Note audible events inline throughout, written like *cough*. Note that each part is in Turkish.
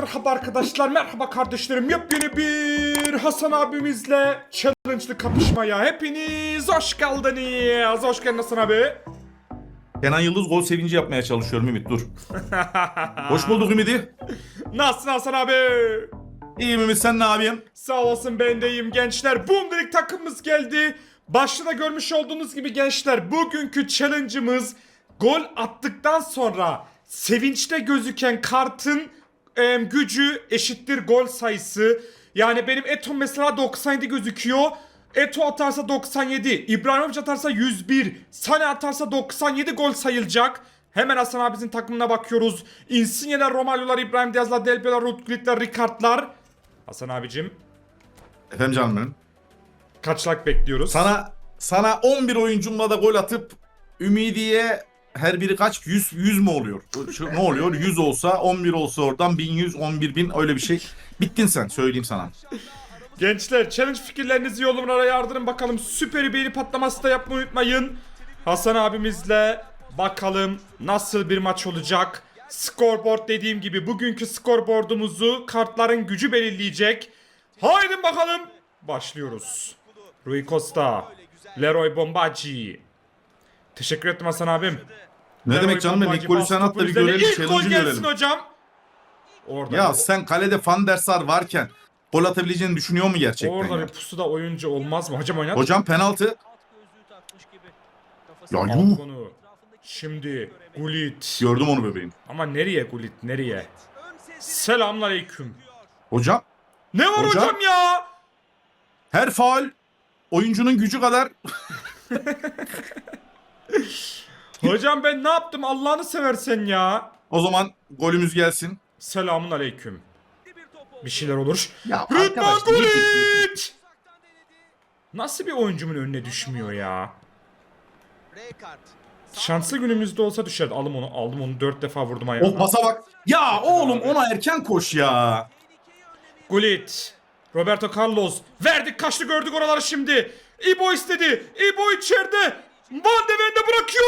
Merhaba arkadaşlar, merhaba kardeşlerim. Yepyeni bir Hasan abimizle challenge'lı kapışmaya hepiniz hoş geldiniz. Hoş geldin Hasan abi. Kenan Yıldız gol sevinci yapmaya çalışıyorum Ümit dur. *laughs* Hoş bulduk Ümit'i. Nasılsın Hasan abi? İyiyim Ümit sen ne yapıyorsun? Sağ olasın ben de iyiyim gençler. Boom takımımız geldi. Başta da görmüş olduğunuz gibi gençler bugünkü challenge'ımız gol attıktan sonra sevinçte gözüken kartın em, gücü eşittir gol sayısı. Yani benim Eto mesela 97 gözüküyor. Eto atarsa 97, İbrahimovic atarsa 101, Sane atarsa 97 gol sayılacak. Hemen Hasan abimizin takımına bakıyoruz. Insigne'ler, Romagnol'lar, İbrahim Diaz'lar, Del Piero, Rutgulit'ler, Ricard'lar. Hasan abicim Efendim canım benim. kaç like bekliyoruz? Sana sana 11 oyuncumla da gol atıp Ümidiye her biri kaç? 100 100 mü oluyor? Ne oluyor? 100 olsa 11 olsa oradan 1100 11000 öyle bir şey. Bittin sen söyleyeyim sana. Gençler challenge fikirlerinizi yorumlara yardırın bakalım. Süper beğeni patlaması da yapmayı unutmayın. Hasan abimizle bakalım nasıl bir maç olacak. Scoreboard dediğim gibi bugünkü scoreboardumuzu kartların gücü belirleyecek. Haydi bakalım. Başlıyoruz. Rui Costa. Leroy Bombacci. Teşekkür ettim Hasan abim. Ne Leroy demek canım benim ilk golü sen at da bir görelim İlk gol challenge'ı gelsin görelim. hocam. Orada Ya sen kalede Van der Sar varken gol atabileceğini düşünüyor mu gerçekten? Orada ya? bir pusuda oyuncu olmaz mı? Hocam oynat. Hocam penaltı. Ya Al yuh. bunu. Şimdi Gullit. Gördüm onu bebeğim. Ama nereye Gullit nereye? Selamünaleyküm. Hocam Ne var hocam, Hocam? ya? her faul oyuncunun gücü kadar *laughs* Hocam ben ne yaptım Allah'ını seversen ya. o zaman golümüz gelsin. Selamünaleyküm. Bir şeyler olur. Ya Rıdvan arkadaş, niye Gullit! Nasıl bir oyuncumun önüne düşmüyor ya? Şanslı günümüzde olsa düşerdi. Aldım onu, aldım onu. Dört defa vurdum O ayağına. pasa bak. Ya oğlum ona erken koş ya. Gullit. Roberto Carlos. Verdik kaçtı gördük oraları şimdi. İbo istedi. İbo içeride. Van de Ven de bırakıyor.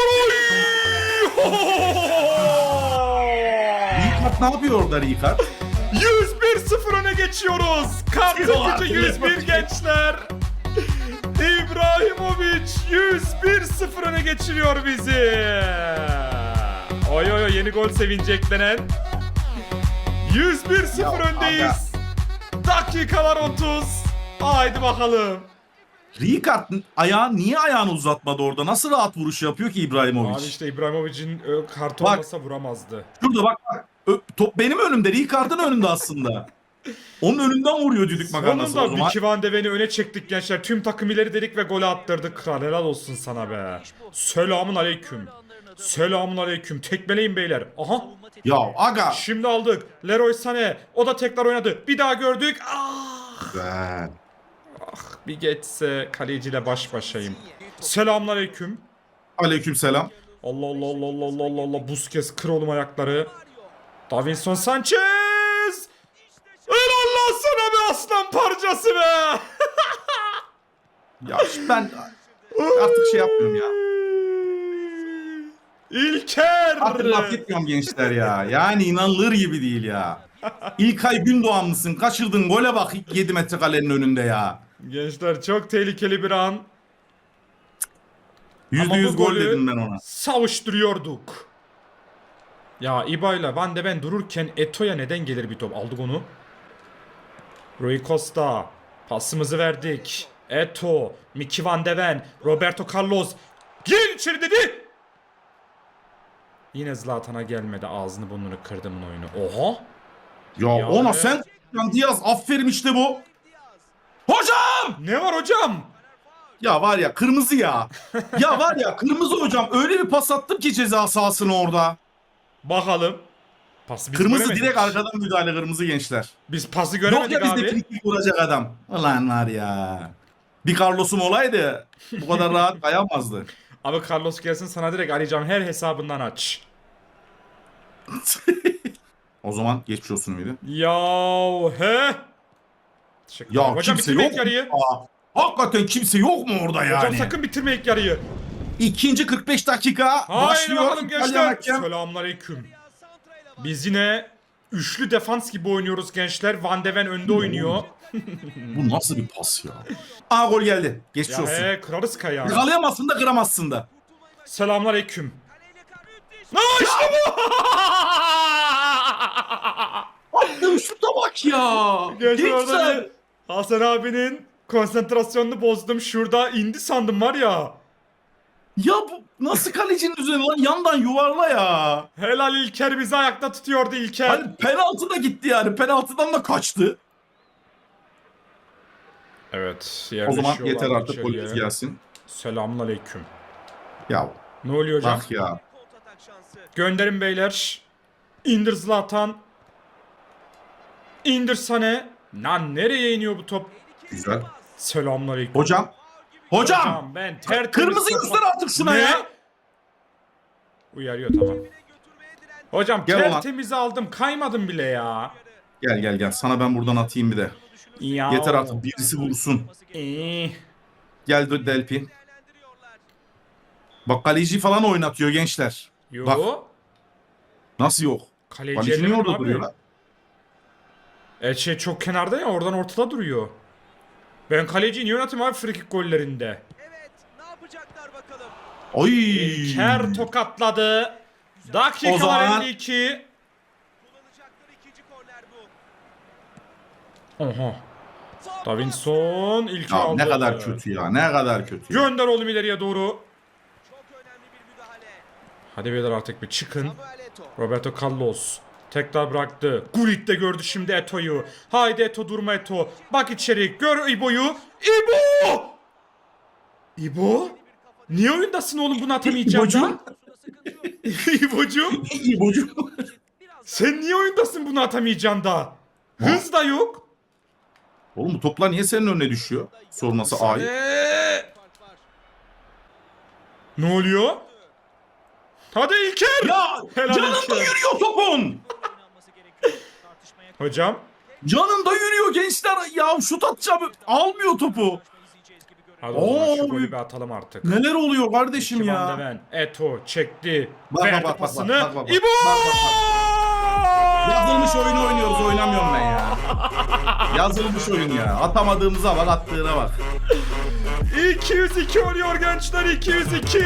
Ricard ne yapıyor orada Ricard? 101-0 öne geçiyoruz. Gücü 101 gençler. İbrahimovic 101-0 öne geçiriyor bizi. Oy oy oy yeni gol sevinci eklenen. 101-0 Ya öndeyiz. Dakikalar 30. Haydi bakalım. Ricard ayağı niye ayağını uzatmadı orada? Nasıl rahat vuruş yapıyor ki İbrahimovic? Abi işte İbrahimovic'in kartı Bak. olmasa vuramazdı. Şurada bak bak. Top benim önümde. Ricard'ın önünde aslında. Onun önünden vuruyor düdük makarnası o Sonunda zaman. Vicky Van de Ven'i öne çektik gençler. Tüm takım ileri dedik ve golü attırdık. Kral helal olsun sana be. Selamun aleyküm. Selamun aleyküm. Tekmeleyin beyler. Aha. Ya aga. Şimdi aldık. Leroy Sané. O da tekrar oynadı. Bir daha gördük. Ah. Güzel. *laughs* Bir geçse kaleciyle baş başayım. Selamun aleyküm. Selam. Allah Allah Allah Allah Allah Allah Allah. Busquets kır oğlum ayakları. Davinson Sanchez. Allah sana be aslan parçası be. *laughs* Ya ben artık şey yapmıyorum ya. *laughs* İlker. Artık laf etmiyorum gençler ya. Yani inanılır gibi değil ya. İlkay Gündoğan mısın? Kaçırdın gole bak 7 metre kalenin önünde ya. Gençler çok tehlikeli bir an. %100 bu gol dedim ben ona. Savuşturuyorduk. Ya İbay'la Van de Ben dururken Eto'ya neden gelir bir top? Aldık onu. Rui Costa. Pasımızı verdik. Eto. Miki Van de Ven. Roberto Carlos. Gir içeri dedi. Yine Zlatan'a gelmedi. Ağzını burnunu kırdım oyunu. Oha. Ya, Ya ona be. sen Diaz aferin işte bu. Hocam! Ne var hocam? Ya var ya kırmızı ya. *laughs* ya var ya kırmızı hocam öyle bir pas attım ki ceza sahasına orada. Bakalım. Pası biz Kırmızı göremedik. direkt arkadan müdahale kırmızı gençler. Biz pası Yok göremedik ya bizde abi. frikik vuracak adam. Ulan var ya. Bir Carlos'um olaydı bu kadar *laughs* rahat kayamazdı. Abi Carlos gelsin sana direkt arayacağım her hesabından aç. *laughs* o zaman geçmiş olsun muydu? Ya he. Teşekkür Ya. Hocam kimse bitirme yok ilk yarıyı. mu? Aa, hakikaten kimse yok mu orada yani? Hocam sakın bitirme ilk yarıyı. İkinci 45 dakika Haydi başlıyor. bakalım İtalyan gençler. hakem. Selamünaleyküm. Biz yine üçlü defans gibi oynuyoruz gençler. Van de Ven önde oynuyor. Bu nasıl bir pas ya? Aa gol geldi. Geçmiş Ya olsun. he, kırarız kaya. Yakalayamazsın da kıramazsın da. Selamlar aleyküm. Ne işte bu? Attığım şuta bak ya. Gençler orada Geçsen. bir Hasan abinin konsantrasyonunu bozdum. Şurada indi sandım var ya. Ya bu nasıl kalecinin üzerine lan yandan yuvarla ya. Helal İlker bizi ayakta tutuyordu İlker. Hani penaltı da gitti yani. Penaltıdan da kaçtı. Evet. O zaman yerleşiyorlar yeter artık içeriye. golümüz gelsin. Selamun aleyküm. Ya Ne oluyor hocam? bak ya. Gönderin beyler. İndir Zlatan. İndir Sane. Lan nereye iniyor bu top? Güzel. Selamünaleyküm. Hocam. Hocam. ben tertemiz Kırmızı göster artık şuna Ne? ya. Uyarıyor tamam. Hocam Gel tertemiz aldım. Kaymadım bile ya. Gel gel gel. Sana ben buradan atayım bir de. Ya. Yeter artık birisi vursun. Ee, Gel de Delpin. Bak kaleci falan oynatıyor gençler. yo. Bak. Nasıl yok? Kaleci ellemem orada duruyor lan? E şey çok kenarda ya oradan ortada duruyor. Ben kaleciyi niye yöneteyim abi frikik gollerinde? Evet, ne yapacaklar bakalım. Oy. İlker tokatladı. Dakikalar O zaman- 52. Kullanacakları ikinci korner bu. Oha. Davinson Ya aldı. ne kadar kötü ya. Ne kadar kötü. ya. Gönder oğlum ileriye doğru. Çok önemli bir müdahale. Hadi beyler artık bir çıkın. Roberto Carlos. Tekrar bıraktı. Gullit de gördü şimdi Eto'yu. Haydi Eto durma Eto. Bak içeri. Gör İbo'yu. İbo! İbo? Niye oyundasın oğlum bunu atamayacağım İbocuğum. *laughs* İbocuğum. İbocu. Sen niye oyundasın bunu atamayacağım da? Hız da yok. Oğlum bu toplar niye senin önüne düşüyor? Sorması ayıp. Ee, ne oluyor? Hadi İlker. Ya Helal canında olsun. yürüyor topun. Hocam. Canında yürüyor gençler. Ya şut atacağım. Almıyor topu. Hadi o zaman şu golü bir- atalım artık. Neler oluyor kardeşim de ya? Ven, Eto çekti. Bak, bak, bak, bak. İbo! Bak, Yazılmış oyunu oynuyoruz oynamıyorum ben ya. *laughs* Yazılmış oyun ya. Atamadığımıza bak attığına bak. 202 oluyor gençler 202.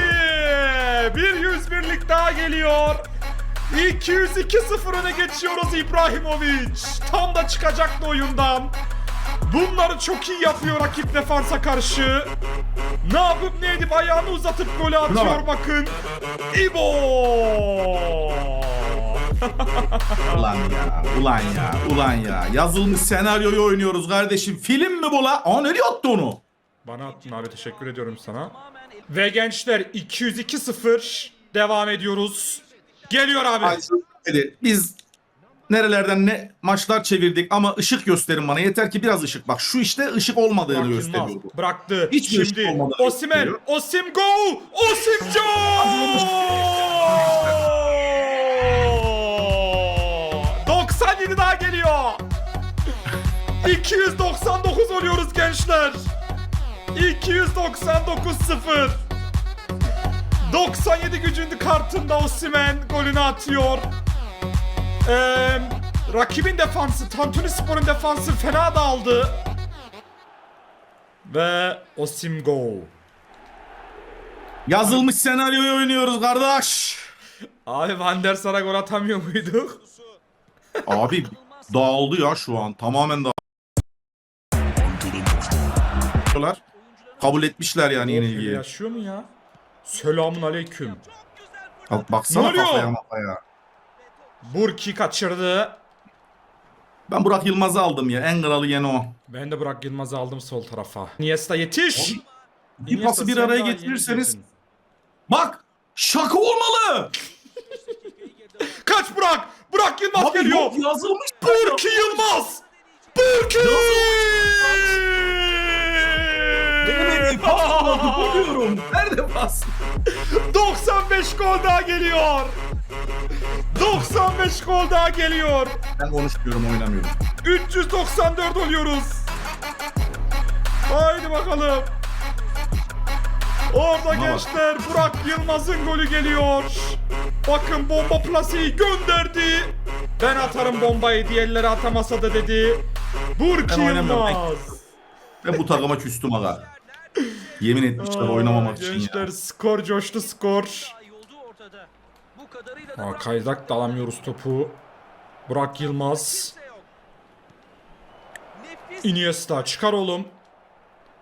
Bir 101'lik daha geliyor. 202-0 öne geçiyoruz İbrahimovic. Tam da çıkacaktı oyundan. Bunları çok iyi yapıyor rakip defansa karşı. Ne yapıp ne edip ayağını uzatıp golü atıyor bak. bakın. İbo! *laughs* Ulan ya, ulan ya, ulan ya. Yazılmış senaryoyu oynuyoruz kardeşim. Film mi bu la? Aa nereye attı onu? Bana attın abi teşekkür ediyorum sana. Ve gençler 202-0 devam ediyoruz. Geliyor abi. Hadi biz nerelerden ne maçlar çevirdik ama ışık gösterin bana. Yeter ki biraz ışık. Bak şu işte ışık olmadığını Burak gösteriyor bu. bıraktı. Hiçbir ışık Şimdi olmadan Osimen, gösteriyor. Osim go! Osim go! 97 daha geliyor. 299 oluyoruz gençler. 299 0. 97 gücünde kartında Osimen golünü atıyor. Ee, rakibin defansı, Tantuni Spor'un defansı fena dağıldı. Ve Osim go. Yazılmış senaryoyu oynuyoruz kardeş. Abi Van der Sar'a gol atamıyor muyduk? Abi dağıldı ya şu an. Tamamen dağıldı. Kabul etmişler yani yenilgiyi. yaşıyor mu ya? Selamun aleyküm. Al, Baksana Ne oluyor? kafaya. Burki kaçırdı. Ben Burak Yılmaz'ı aldım ya. En kralı yeni o. Ben de Burak Yılmaz'ı aldım sol tarafa. Iniesta yetiş. Bir Iniesta, pası bir sen araya daha getirirseniz bak şaka olmalı. Kaç Burak! Burak Yılmaz Abi geliyor. yok yazılmış. Burki Yılmaz! Burki! Buluyorum. Nerede pas? 95 gol daha geliyor. 95 gol daha geliyor. Ben konuşmuyorum oynamıyorum. 394 oluyoruz. Haydi bakalım. Orada bak. gençler Burak Yılmaz'ın golü geliyor. Bakın bomba plaseyi gönderdi. Ben atarım bombayı diğerleri atamasa da dedi. Burki. Yılmaz. Ben bu takıma küstüm aga. Yemin etmişler oynamamak için Gençler ya. skor coştu skor. Daha iyi olduğu ortada. Bu kadarıyla da Aa, kaydak da alamıyoruz topu. Burak Yılmaz. Iniesta çıkar oğlum.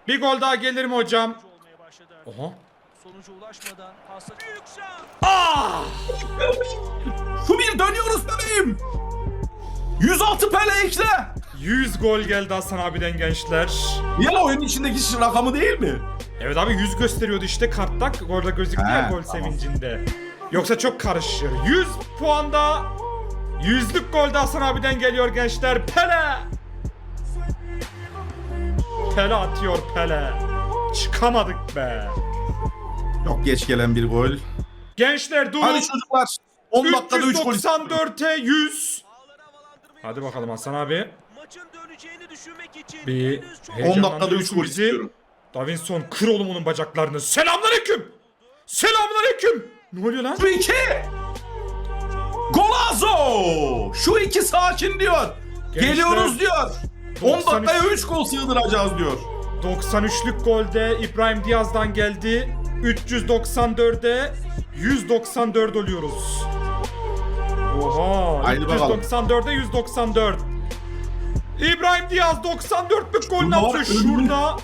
Bir gol daha gelir mi hocam? Oha. Sonuca ulaşmadan pasta büyük şans. *laughs* Ah! Şu bir dönüyoruz bebeğim. 106 pele ekle. 100 gol geldi Hasan abiden gençler. Ya oyunun içindeki rakamı değil mi? Evet abi 100 gösteriyordu işte kartta. Orada gözüktü ya gol tamam. sevincinde. Yoksa çok karışır. 100 puanda yüzlük gol de Hasan abiden geliyor gençler. Pele! Pele atıyor Pele. Çıkamadık be. Çok geç gelen bir gol. Gençler durum Hadi çocuklar. 10 dakikada 3 gol. 394'e 100. Hadi bakalım Hasan abi. Maçın döneceğini düşünmek için Bir henüz çok 10 dakikada 3 heyecanlandırıyorsun gol bizi. istiyorum. Davinson kır oğlum onun bacaklarını. Selamünaleyküm. Selamünaleyküm. Ne oluyor lan? Şu iki. Golazo. Şu iki sakin diyor. Gençler, Geliyoruz diyor. 10 93 dakikaya 3 gol sığdıracağız diyor. 93'lük golde İbrahim Diaz'dan geldi. 394'e 194 oluyoruz. Oha. Haydi bakalım. 394'e 194. İbrahim Diaz 94'lük golünü atıyor şurada.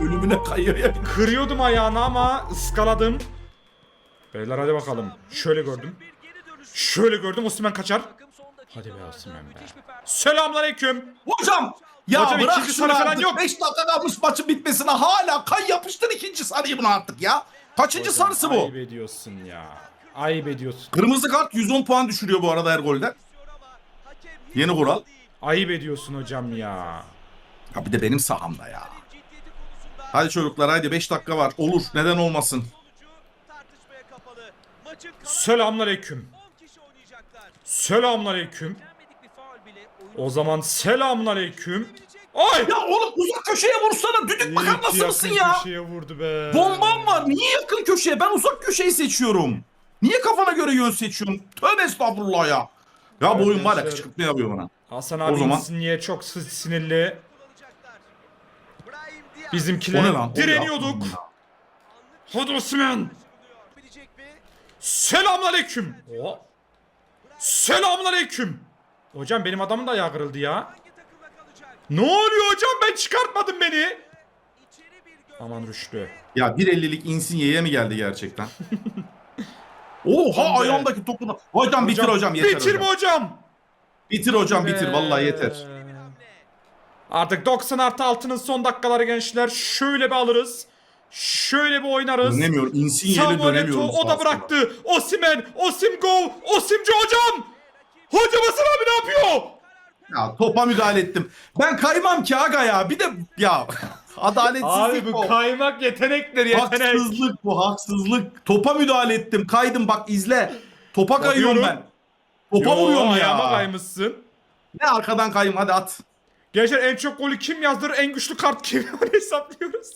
Ölümüne kayıyor ya. Kırıyordum ayağını ama ıskaladım. Beyler hadi bakalım. Şöyle gördüm. Şöyle gördüm Osman kaçar. Hadi be Osimhen be. Selamünaleyküm. Hocam. Ya Hocam bırak ikinci sarı falan yok. 5 dakika kalmış maçın bitmesine hala kay yapıştır ikinci sarıyı buna artık ya. Kaçıncı sarısı bu? Ayıp ediyorsun ya. Ayıp ediyorsun. Kırmızı kart 110 puan düşürüyor bu arada her golden. Yeni kural. Ayıp ediyorsun hocam ya. Ya bir de benim sahamda ya. Hadi çocuklar hadi 5 dakika var. Olur neden olmasın. Selamünaleyküm. 10 kişi oynayacaklar. Selamünaleyküm. O zaman selamünaleyküm. Ay! Ya oğlum uzak köşeye vursana düdük bakar İyi ki nasıl mısın yakın ya? köşeye vurdu be. Bombam var. Niye yakın köşeye? Ben uzak köşeyi seçiyorum. Niye kafana göre yön seçiyorsun? Tövbe estağfurullah ya. Ya bu oyun var ya kışkırtma yapıyor bana. Hasan abi zaman- Insigne'ye çok sı- sinirli. Bizimkiler O ne lan? O ne direniyorduk. Hadi Osman. Selamünaleyküm. O. Selamünaleyküm. Hocam benim adamın da ayağı kırıldı ya. Ne oluyor hocam ben çıkartmadım beni. Aman Rüştü. Ya 1.50'lik Insigne'ye mi geldi gerçekten? *laughs* Oha Hocam be. ayağımdaki topuna. Hocam, bitir hocam yeter Bitirme hocam. hocam. Bitir hocam bitir vallahi yeter. Artık 90 artı 6'nın son dakikaları gençler. Şöyle bir alırız. Şöyle bir oynarız. Dönemiyor. Insigne'yle Samuel dönemiyorum. Eto'o o da bıraktı. Osimen, Osim go, Osimci hocam. Hocam Hasan abi ne yapıyor? Ya topa müdahale ettim. Ben kaymam ki aga ya. Bir de ya adaletsizlik bu. kaymak yetenektir Haksızlık bu haksızlık. Topa müdahale ettim. Kaydım bak izle. Topa kayıyorum ben. Topa vuruyorum ayağıma ya. kaymışsın. Ne arkadan kayayım hadi at. Gençler en çok golü kim yazdırır, en güçlü kart *laughs* kim Onu hesaplıyoruz.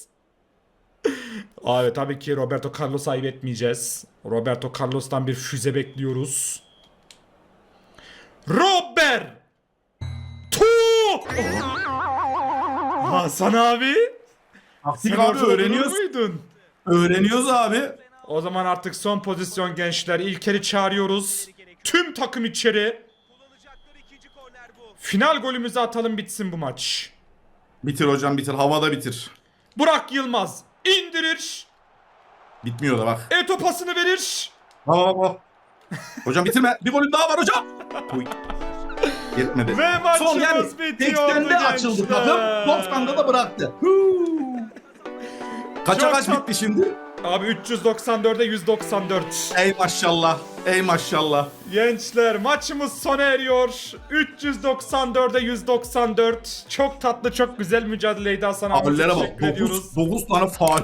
Abi tabii ki Roberto Carlos'u ayıp etmeyeceğiz. Roberto Carlos'tan bir füze bekliyoruz. Robert! Tu! Hasan abi. Durur öğreniyoruz. muydun? Öğreniyoruz abi. O zaman artık son pozisyon gençler. İlker'i çağırıyoruz. Tüm takım içeri. Final golümüzü atalım bitsin bu maç. Bitir hocam bitir. Havada bitir. Burak Yılmaz indirir. Bitmiyor da bak. Eto pasını verir. Bak bak bak. Hocam bitirme. Bir golüm daha var hocam. Uy. Yetmedi. Ve maçımız Son yani bitiyordu 80'de açıldı takım. 90'da da bıraktı. Huu. Kaça Çok kaç bitti şimdi? Abi 394'e 194. Ey maşallah. Ey maşallah. Gençler maçımız sona eriyor. 394'e 194. Çok tatlı çok güzel mücadeleydi Hasan abi. Faullere bak. Teşekkür ediyoruz. 9, 9 tane var.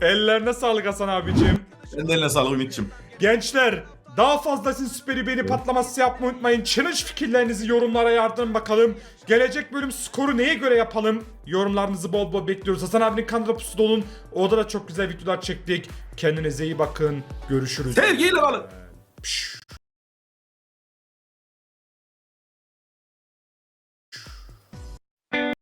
*laughs* Ellerine sağlık Hasan abicim. Sen de eline sağlık Ümit'ciğim. Gençler daha fazlasını süperi beni patlaması yapmayı unutmayın. Challenge fikirlerinizi yorumlara yardım bakalım. Gelecek bölüm skoru neye göre yapalım? Yorumlarınızı bol bol bekliyoruz. Hasan abinin kanalda pusuda olun. Orada da çok güzel videolar çektik. Kendinize iyi bakın. Görüşürüz. Sevgiyle kalın. Pşş.